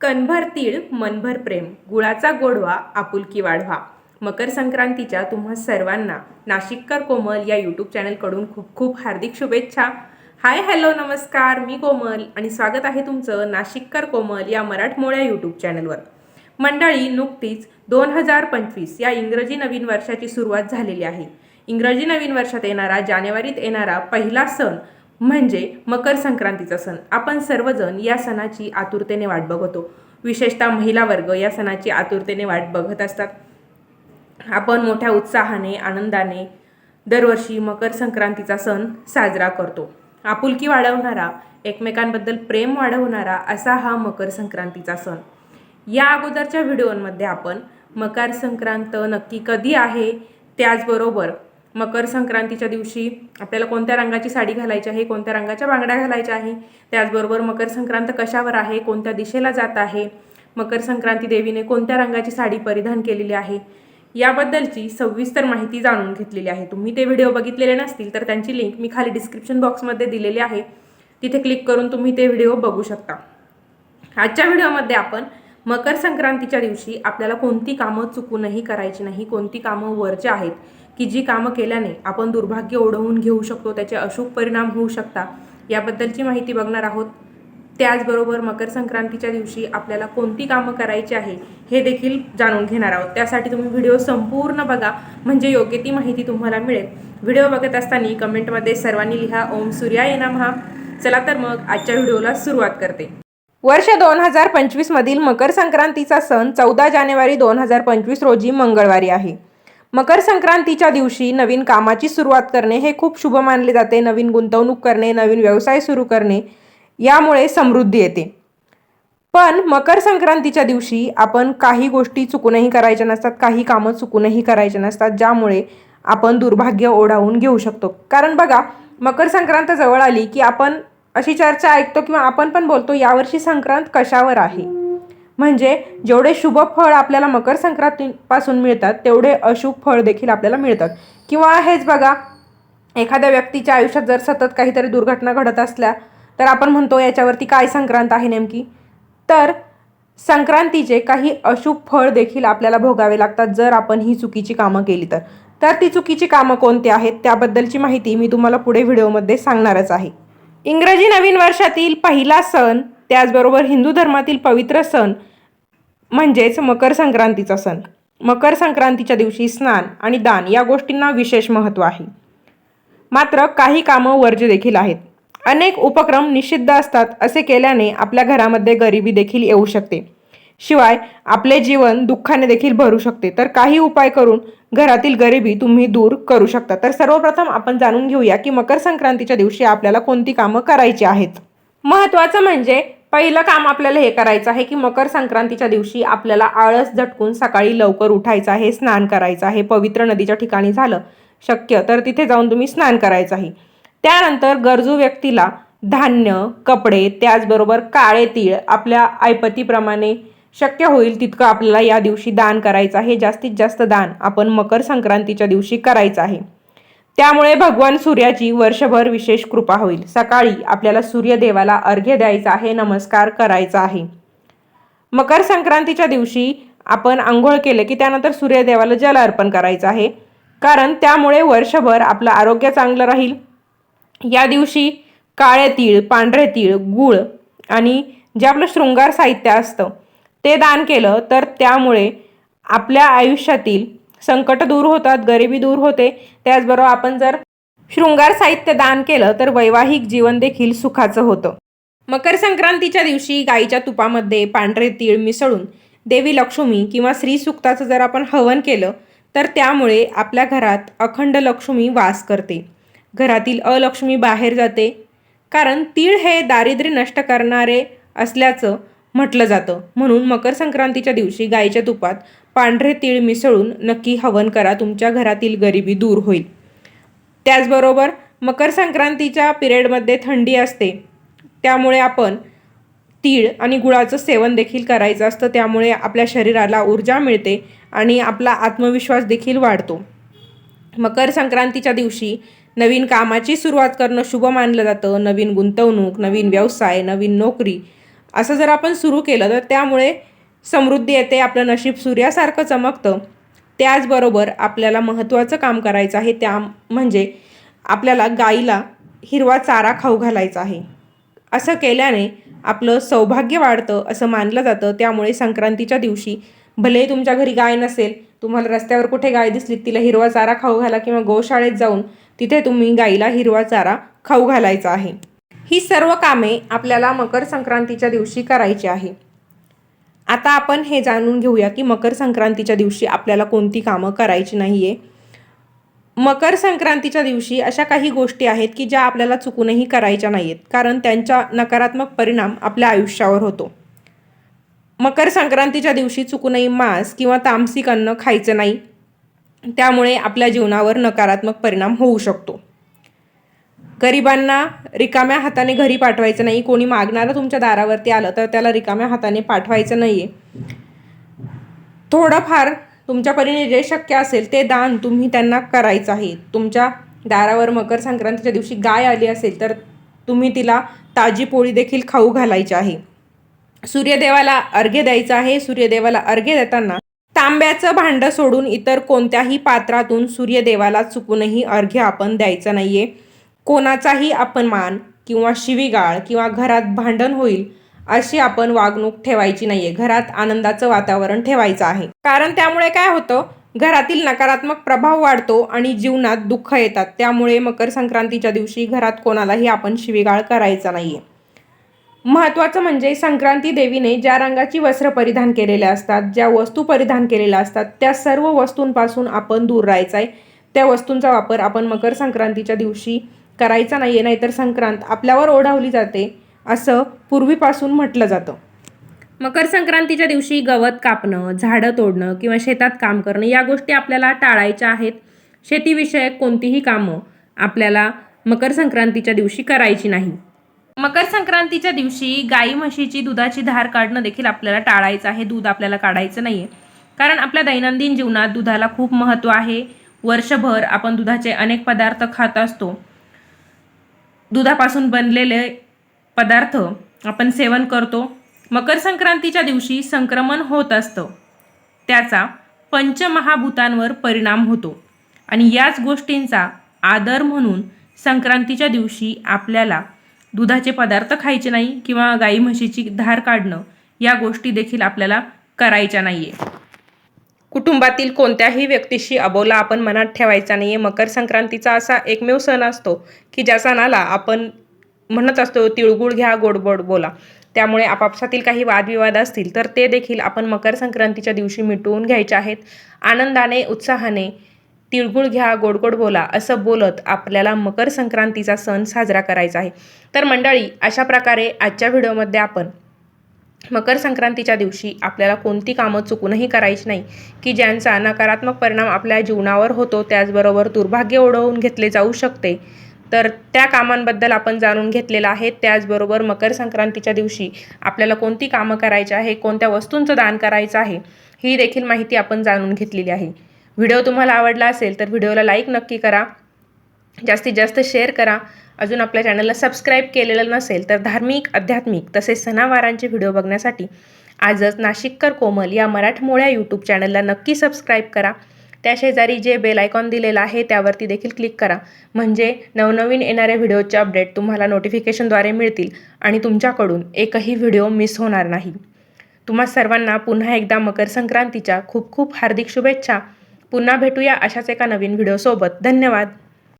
कणभर तीळ मनभर प्रेम. गुळाचा गोडवा आपुलकी वाढवा. मकर संक्रांतीच्या तुम्हा सर्वांना नाशिककर कोमल या यूट्यूब चॅनलकडून खूप खूप हार्दिक शुभेच्छा. हाय हॅलो नमस्कार. मी कोमल आणि स्वागत आहे तुमचं नाशिककर कोमल या मराठमोळ्या यूट्यूब चॅनलवर. मंडळी नुकतीच दोन हजार पंचवीस या इंग्रजी नवीन वर्षाची सुरुवात झालेली आहे. इंग्रजी नवीन वर्षात येणारा जानेवारीत येणारा पहिला सण म्हणजे मकर संक्रांतीचा सण. आपण सर्वजण या सणाची आतुरतेने वाट बघतो. विशेषतः महिला वर्ग या सणाची आतुरतेने वाट बघत असतात. आपण मोठ्या उत्साहाने आनंदाने दरवर्षी मकर संक्रांतीचा सण साजरा करतो. आपुलकी वाढवणारा एकमेकांबद्दल प्रेम वाढवणारा असा हा मकर संक्रांतीचा सण. या अगोदरच्या व्हिडिओमध्ये आपण मकर संक्रांत नक्की कधी आहे? त्याचबरोबर मकर संक्रांतीच्या दिवशी आपल्याला कोणत्या रंगाची साडी घालायची आहे कोणत्या रंगाच्या बांगड्या घालायच्या आहे त्याचबरोबर मकर संक्रांत कशावर आहे कोणत्या दिशेला जात आहे मकर संक्रांती देवीने कोणत्या रंगाची साडी परिधान केलेली आहे याबद्दलची सविस्तर माहिती जाणून घेतलेली आहे. तुम्ही ते व्हिडिओ बघितलेले नसतील तर त्यांची लिंक मी खाली डिस्क्रिप्शन बॉक्समध्ये दिलेली आहे. तिथे क्लिक करून तुम्ही ते व्हिडिओ बघू शकता. आजच्या व्हिडिओमध्ये आपण मकर संक्रांतीच्या दिवशी आपल्याला कोणती कामं चुकूनही करायची नाही कोणती कामं वरच्या आहेत की जी कामं केल्याने आपण दुर्भाग्य ओढवून घेऊ शकतो त्याचे अशुभ परिणाम होऊ शकता याबद्दलची माहिती बघणार आहोत. त्याचबरोबर मकर संक्रांतीच्या दिवशी आपल्याला कोणती कामं करायची आहे हे देखील जाणून घेणार आहोत. त्यासाठी तुम्ही व्हिडिओ संपूर्ण बघा म्हणजे योग्य ती माहिती तुम्हाला मिळेल. व्हिडिओ बघत असताना कमेंटमध्ये सर्वांनी लिहा ओम सूर्याय नमहा चला तर मग आजच्या व्हिडिओला सुरुवात करते. वर्ष दोन हजार पंचवीसमधील मकर संक्रांतीचा सण चौदा जानेवारी दोन हजार पंचवीस रोजी मंगळवारी आहे. मकर संक्रांतीच्या दिवशी नवीन कामाची सुरुवात करणे हे खूप शुभ मानले जाते. नवीन गुंतवणूक करणे नवीन व्यवसाय सुरू करणे यामुळे समृद्धी येते. पण मकर संक्रांतीच्या दिवशी आपण काही गोष्टी चुकूनही करायच्या नसतात काही कामं चुकूनही करायच्या नसतात ज्यामुळे आपण दुर्भाग्य ओढावून घेऊ शकतो. कारण बघा मकर संक्रांत जवळ आली की आपण अशी चर्चा ऐकतो किंवा आपण पण बोलतो यावर्षी संक्रांत कशावर आहे? म्हणजे जेवढे शुभ फळ आपल्याला मकर संक्रांतीपासून मिळतात तेवढे अशुभ फळ देखील आपल्याला मिळतात. किंवा हेच बघा एखाद्या व्यक्तीच्या आयुष्यात जर सतत काहीतरी दुर्घटना घडत असल्या तर आपण म्हणतो याच्यावरती काय संक्रांत आहे नेमकी? तर संक्रांतीचे काही अशुभ फळ देखील आपल्याला भोगावे लागतात जर आपण ही चुकीची कामं केली तर. तर ती चुकीची कामं कोणती आहेत? त्याबद्दलची माहिती मी तुम्हाला पुढे व्हिडिओमध्ये सांगणारच आहे. इंग्रजी नवीन वर्षातील पहिला सण त्याचबरोबर हिंदू धर्मातील पवित्र सण म्हणजेच मकर संक्रांतीचा सण. मकर संक्रांतीच्या दिवशी स्नान आणि दान या गोष्टींना विशेष महत्त्व आहे. मात्र काही कामं वर्ज्य देखील आहेत. अनेक उपक्रम निषिद्ध असतात असे केल्याने आपल्या घरामध्ये गरिबी देखील येऊ शकते. शिवाय आपले जीवन दुःखाने देखील भरू शकते. तर काही उपाय करून घरातील गरिबी तुम्ही दूर करू शकता. तर सर्वप्रथम आपण जाणून घेऊया की मकर संक्रांतीच्या दिवशी आपल्याला कोणती कामं करायची आहेत. महत्त्वाचं म्हणजे पहिलं काम आपल्याला हे करायचं आहे की मकर संक्रांतीच्या दिवशी आपल्याला आळस झटकून सकाळी लवकर उठायचं आहे स्नान करायचं आहे. पवित्र नदीच्या ठिकाणी झालं शक्य तर तिथे जाऊन तुम्ही स्नान करायचं आहे. त्यानंतर गरजू व्यक्तीला धान्य कपडे त्याचबरोबर काळे तीळ आपल्या ऐपतीप्रमाणे शक्य होईल तितकं आपल्याला या दिवशी दान करायचं आहे. जास्तीत जास्त दान आपण मकर संक्रांतीच्या दिवशी करायचं आहे. त्यामुळे भगवान सूर्याची वर्षभर विशेष कृपा होईल. सकाळी आपल्याला सूर्यदेवाला अर्घ्य द्यायचा आहे नमस्कार करायचा आहे. मकर संक्रांतीच्या दिवशी आपण आंघोळ केले की त्यानंतर सूर्यदेवाला जल अर्पण करायचं आहे. कारण त्यामुळे वर्षभर आपलं आरोग्य चांगलं राहील. या दिवशी काळे तीळ पांढरे तीळ गूळ आणि जे आपलं शृंगार साहित्य असतं ते दान केलं तर त्यामुळे आपल्या आयुष्यातील संकट दूर होतात गरिबी दूर होते. त्याचबरोबर आपण जर शृंगार साहित्य दान केलं तर वैवाहिक जीवन देखील सुखाचं होतं. मकर संक्रांतीच्या दिवशी गाईच्या तुपामध्ये पांढरे तीळ मिसळून देवी लक्ष्मी किंवा श्रीसुक्ताचं जर आपण हवन केलं तर त्यामुळे आपल्या घरात अखंड लक्ष्मी वास करते. घरातील अलक्ष्मी बाहेर जाते. कारण तीळ हे दारिद्र्य नष्ट करणारे असल्याचं म्हटलं जातं. म्हणून मकर संक्रांतीच्या दिवशी गाईच्या तुपात पांढरे तीळ मिसळून नक्की हवन करा तुमच्या घरातील गरिबी दूर होईल. त्याचबरोबर मकर संक्रांतीच्या पिरियडमध्ये थंडी असते. त्यामुळे आपण तीळ आणि गुळाचं सेवन देखील करायचं असतं. त्यामुळे आपल्या शरीराला ऊर्जा मिळते आणि आपला आत्मविश्वास देखील वाढतो. मकर संक्रांतीच्या दिवशी नवीन कामाची सुरुवात करणं शुभ मानलं जातं. नवीन गुंतवणूक नवीन व्यवसाय नवीन नोकरी असं जर आपण सुरू केलं तर त्यामुळे समृद्धी येते आपलं नशीब सूर्यासारखं चमकतं. त्याचबरोबर आपल्याला महत्त्वाचं काम करायचं आहे त्या म्हणजे आपल्याला गाईला हिरवा चारा खाऊ घालायचा आहे. असं केल्याने आपलं सौभाग्य वाढतं असं मानलं जातं. त्यामुळे संक्रांतीच्या दिवशी भले तुमच्या घरी गाय नसेल तुम्हाला रस्त्यावर कुठे गाय दिसली तिला हिरवा चारा खाऊ घाला किंवा गोशाळेत जाऊन तिथे तुम्ही गाईला हिरवा चारा खाऊ घालायचा आहे. ही सर्व कामे आपल्याला मकर संक्रांतीच्या दिवशी करायची आहे. आता आपण हे जाणून घेऊया की मकर संक्रांतीच्या दिवशी आपल्याला कोणती कामं करायची नाही आहे मकर संक्रांतीच्या दिवशी अशा काही गोष्टी आहेत की ज्या आपल्याला चुकूनही करायच्या नाही आहेत कारण त्यांचा नकारात्मक परिणाम आपल्या आयुष्यावर होतो. मकर संक्रांतीच्या दिवशी चुकूनही मांस किंवा तामसिक अन्न खायचं नाही. त्यामुळे आपल्या जीवनावर नकारात्मक परिणाम होऊ शकतो. गरिबांना रिकाम्या हाताने घरी पाठवायचं नाही. कोणी मागणारं तुमच्या दारावरती आलं तर त्याला रिकाम्या हाताने पाठवायचं नाही आहे थोडंफार तुमच्या परीने जे शक्य असेल ते दान तुम्ही त्यांना करायचं आहे. तुमच्या दारावर मकर संक्रांतीच्या दिवशी गाय आली असेल तर तुम्ही तिला ताजी पोळी देखील खाऊ घालायची आहे. सूर्यदेवाला अर्घ्य द्यायचं आहे. सूर्यदेवाला अर्घ्य देताना तांब्याचं भांडं सोडून इतर कोणत्याही पात्रातून सूर्यदेवाला चुकूनही अर्घ्य आपण द्यायचं नाही आहे कोणाचाही अपमान किंवा शिवीगाळ किंवा घरात भांडण होईल अशी आपण वागणूक ठेवायची नाहीये. घरात आनंदाचं वातावरण ठेवायचं आहे. कारण त्यामुळे काय होतं? घरातील नकारात्मक प्रभाव वाढतो आणि जीवनात दुःख येतात. त्यामुळे मकर संक्रांतीच्या दिवशी घरात कोणालाही आपण शिवीगाळ करायचा नाहीये. महत्त्वाचं म्हणजे संक्रांती देवीने ज्या रंगाची वस्त्र परिधान केलेल्या असतात ज्या वस्तू परिधान केलेल्या असतात त्या सर्व वस्तूंपासून आपण दूर राहायचं आहे त्या वस्तूंचा वापर आपण मकर संक्रांतीच्या दिवशी करायचा नाही आहे नाहीतर संक्रांत आपल्यावर ओढावली जाते असं पूर्वीपासून म्हटलं जातं. मकर संक्रांतीच्या दिवशी गवत कापणं झाडं तोडणं किंवा शेतात काम करणं या गोष्टी आपल्याला टाळायच्या आहेत. शेतीविषयक कोणतीही कामं आपल्याला मकर संक्रांतीच्या दिवशी करायची नाही. मकर संक्रांतीच्या दिवशी गाई म्हशीची दुधाची धार काढणं देखील आपल्याला टाळायचं आहे. दूध आपल्याला काढायचं नाही आहे कारण आपल्या दैनंदिन जीवनात दुधाला खूप महत्त्व आहे. वर्षभर आपण दुधाचे अनेक पदार्थ खात असतो. दुधापासून बनलेले पदार्थ आपण सेवन करतो. मकर संक्रांतीच्या दिवशी संक्रमण होत असतं. त्याचा पंचमहाभूतांवर परिणाम होतो. आणि याच गोष्टींचा आदर म्हणून संक्रांतीच्या दिवशी आपल्याला दुधाचे पदार्थ खायचे नाही किंवा गाई म्हशीची धार काढणं या गोष्टी देखील आपल्याला करायच्या नाही आहे कुटुंबातील कोणत्याही व्यक्तीशी अबोला आपण मनात ठेवायचा नाही आहे मकर संक्रांतीचा असा एकमेव सण असतो की ज्या सणाला आपण म्हणत असतो तिळगुळ घ्या गोडगोड बोला. त्यामुळे आपापसातील काही वादविवाद असतील तर ते देखील आपण मकर संक्रांतीच्या दिवशी मिटवून घ्यायचे आहेत. आनंदाने उत्साहाने तिळगुळ घ्या गोडगोड बोला असं बोलत आपल्याला मकर संक्रांतीचा सण साजरा करायचा आहे. तर मंडळी अशा प्रकारे आजच्या व्हिडिओमध्ये आपण मकर संक्रांतीच्या दिवशी आपल्याला कोणती कामं चुकूनही करायची नाही. की ज्यांचा नकारात्मक परिणाम आपल्या जीवनावर होतो त्याचबरोबर दुर्भाग्य ओढवून घेतले जाऊ शकते. तर त्या कामांबद्दल आपण जाणून घेतलेलं आहे. त्याचबरोबर मकर संक्रांतीच्या दिवशी आपल्याला कोणती कामं करायची आहे कोणत्या वस्तूंचं दान करायचं आहे ही देखील माहिती आपण जाणून घेतलेली आहे. व्हिडिओ तुम्हाला आवडला असेल तर व्हिडिओला लाईक नक्की करा. जास्तीत जास्त शेअर करा. अजून आपल्या चॅनलला सबस्क्राईब केलेलं नसेल तर धार्मिक आध्यात्मिक तसेच सणावारांचे व्हिडिओ बघण्यासाठी आजच नाशिककर कोमल या मराठमोळ्या यूट्यूब चॅनलला नक्की सबस्क्राईब करा. त्या शेजारी जे बेल आयकॉन दिलेलं आहे त्यावरती देखील क्लिक करा. म्हणजे नवनवीन येणाऱ्या व्हिडिओचे अपडेट तुम्हाला नोटिफिकेशनद्वारे मिळतील आणि तुमच्याकडून एकही व्हिडिओ मिस होणार नाही. तुम्हा सर्वांना पुन्हा एकदा मकर संक्रांतीच्या खूप खूप हार्दिक शुभेच्छा. पुन्हा भेटूया अशाच एका नवीन व्हिडिओसोबत धन्यवाद.